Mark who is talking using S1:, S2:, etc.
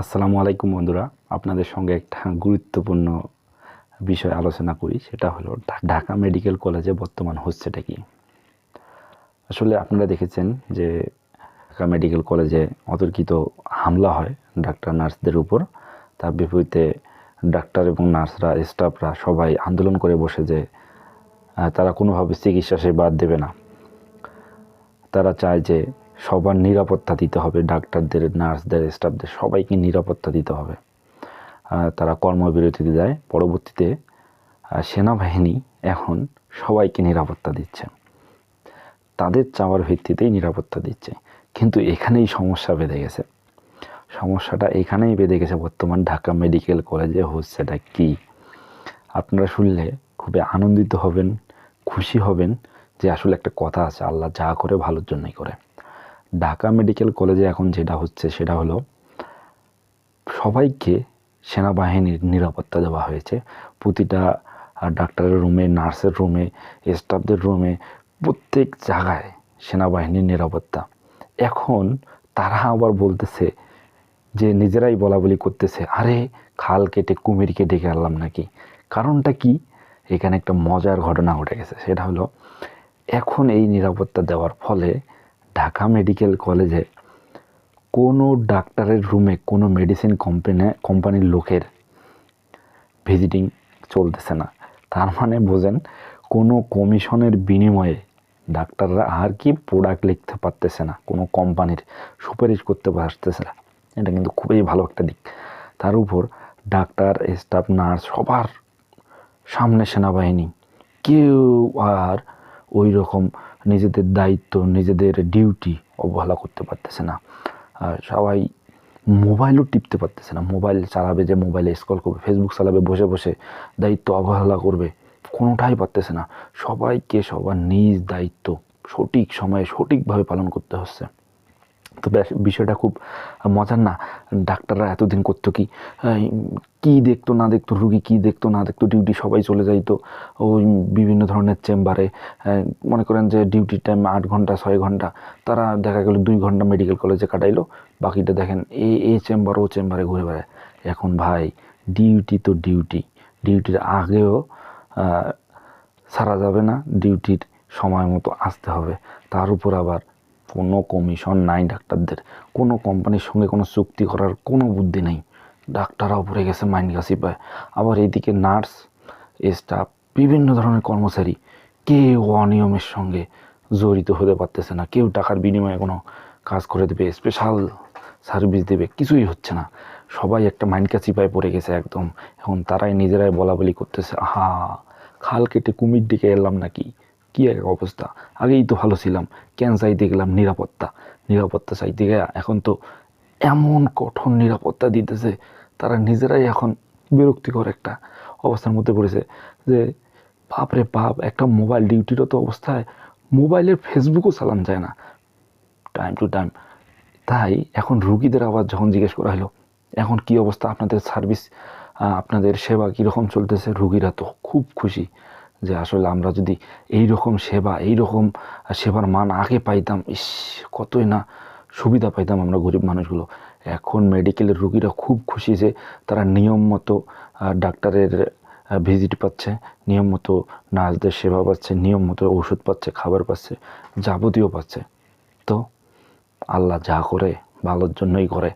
S1: আসসালামু আলাইকুম বন্ধুরা। আপনাদের সঙ্গে একটা গুরুত্বপূর্ণ বিষয় আলোচনা করি। সেটা হলো ঢাকা মেডিকেল কলেজে বর্তমান হচ্ছেটা কি? আসলে আপনারা দেখেছেন যে ঢাকা মেডিকেল কলেজে অতর্কিত হামলা হয় ডাক্তার নার্সদের উপর। তার বিপরীতে ডাক্তার এবং নার্সরা, স্টাফরা সবাই আন্দোলন করে বসে যে তারা কোনোভাবে চিকিৎসা সেবা দেবে না। তারা চায় যে সবার নিরাপত্তা দিতে হবে, ডাক্তারদের, নার্সদের, স্টাফদের সবাইকে নিরাপত্তা দিতে হবে। তারা কর্মবিরতিতে যায় পরবর্তীতে সেনাবাহিনী এখন সবাইকে নিরাপত্তা দিচ্ছে। তাদের চাওয়ার ভিত্তিতেই নিরাপত্তা দিচ্ছে। কিন্তু এখানেই সমস্যা বেঁধে গেছে। সমস্যাটা এখানেই বেঁধে গেছে বর্তমান ঢাকা মেডিকেল কলেজে হচ্ছেটা কি? আপনারা শুনলে খুবই আনন্দিত হবেন, খুশি হবেন যে আসলে একটা কথা আছে, আল্লাহ যা করে ভালোর জন্যই করে। ঢাকা মেডিকেল কলেজে এখন যেটা হচ্ছে সেটা হলো সবাইকে সেনাবাহিনীর নিরাপত্তা দেওয়া হয়েছে। প্রতিটা ডাক্তারের রুমে, নার্সের রুমে, স্টাফদের রুমে প্রত্যেক জায়গায় সেনাবাহিনীর নিরাপত্তা। এখন তারা আবার বলতেছে যে নিজেরাই বলা বলি করতেছে, আরে, খাল কেটে কুমিরকে ডেকে আনলাম নাকি? কারণটা কি? এখানে একটা মজার ঘটনা ঘটে গেছে। সেটা হলো এখন এই নিরাপত্তা দেওয়ার ফলে ঢাকা মেডিকেল কলেজে কোনো ডাক্তারের রুমে কোনো মেডিসিন কোম্পানি কোম্পানির লোকের ভিজিটিং চলতেছে না। তার মানে বোঝেন, কোনো কমিশনের বিনিময়ে ডাক্তাররা আর কি প্রোডাক্ট লিখতে পারতেছে না, কোনো কোম্পানির সুপারিশ করতে পারতেছে না। এটা কিন্তু খুবই ভালো একটা দিক। তার উপর ডাক্তার স্টাফ নার্স সবার সামনে সেনাবাহিনী, কেউ আর ওই রকম নিজেদের দায়িত্ব, নিজেদের ডিউটি অবহেলা করতে পারতেছে না। আর সবাই মোবাইলও টিপতে পারতেছে না। মোবাইল চালাবে যে মোবাইলে স্কল করবে ফেসবুক চালাবে, বসে বসে দায়িত্ব অবহেলা করবে, কোনোটাই পারতেছে না। সবাইকে সবার নিজ দায়িত্ব সঠিক সময়ে সঠিকভাবে পালন করতে হচ্ছে। তো বিষয়টা খুব মজার না? ডাক্তাররা এতদিন করতো কি? কি দেখতো, না দেখতো, রুগী কি দেখতো, না দেখতো ডিউটি সবাই চলে যাইতো। ওই বিভিন্ন ধরনের চেম্বারে মনে করেন যে ডিউটির টাইম আট ঘণ্টা, ছয় ঘণ্টা, তারা দেখা গেল দুই ঘণ্টা মেডিকেল কলেজে কাটাইলো। বাকিটা দেখেন, এ এ চেম্বার ও চেম্বারে ঘুরে বেড়ায়। এখন ভাই ডিউটি তো ডিউটি ডিউটির আগেও ছাড়া যাবে না ডিউটির সময় মতো আসতে হবে। তার উপর আবার কোনো কমিশন নাই ডাক্তারদের। কোনো কোম্পানির সঙ্গে কোনো চুক্তি করার কোনো বুদ্ধি নেই। ডাক্তাররাও পড়ে গেছে মাইন্ড কাশি পায় আবার এইদিকে নার্স, স্টাফ, বিভিন্ন ধরনের কর্মচারী কেউ অনিয়মের সঙ্গে জড়িত হতে পারতেছে না। কেউ টাকার বিনিময়ে কোনো কাজ করে দেবে স্পেশাল সার্ভিস দেবে, কিছুই হচ্ছে না। সবাই একটা মাইন্ড কাছি পায়ে পড়ে গেছে একদম। এখন তারাই নিজেরাই বলা বলি করতেছে, আহা, খাল কেটে কুমির ডেকে এলাম নাকি? কি এক অবস্থা? আগেই তো ভালো ছিলাম চাইতে গেলাম নিরাপত্তা। নিরাপত্তা চাইতে গিয়ে এখন তো এমন কঠোর নিরাপত্তা দিতেছে, তারা নিজেরাই এখন বিরক্তিকর একটা অবস্থার মধ্যে পড়েছে যে, বাপরে বাপ, একটা মোবাইল ডিউটিরত অবস্থায় মোবাইলের ফেসবুকও চালান যায় না। টাইম টু টাইম তাই এখন রুগীদের আবার যখন জিজ্ঞেস করা হলো, এখন কি অবস্থা, আপনাদের সার্ভিস আপনাদের সেবা কীরকম চলতেছে, রুগীরা তো খুব খুশি যে আসলে আমরা যদি এই রকম সেবা এই রকম সেবার মান আগে পাইতাম, ইস, কতই না সুবিধা পাইতাম আমরা গরিব মানুষগুলো। এখন মেডিকেলের রুগীরা খুব খুশি যে তারা নিয়ম মতো ডাক্তারের ভিজিট পাচ্ছে, নিয়ম মতো নার্সদের সেবা পাচ্ছে, নিয়ম মতো ওষুধ পাচ্ছে, খাবার পাচ্ছে, যাবতীয় পাচ্ছে। তো আল্লাহ যা করে, ভালোর জন্যই করে।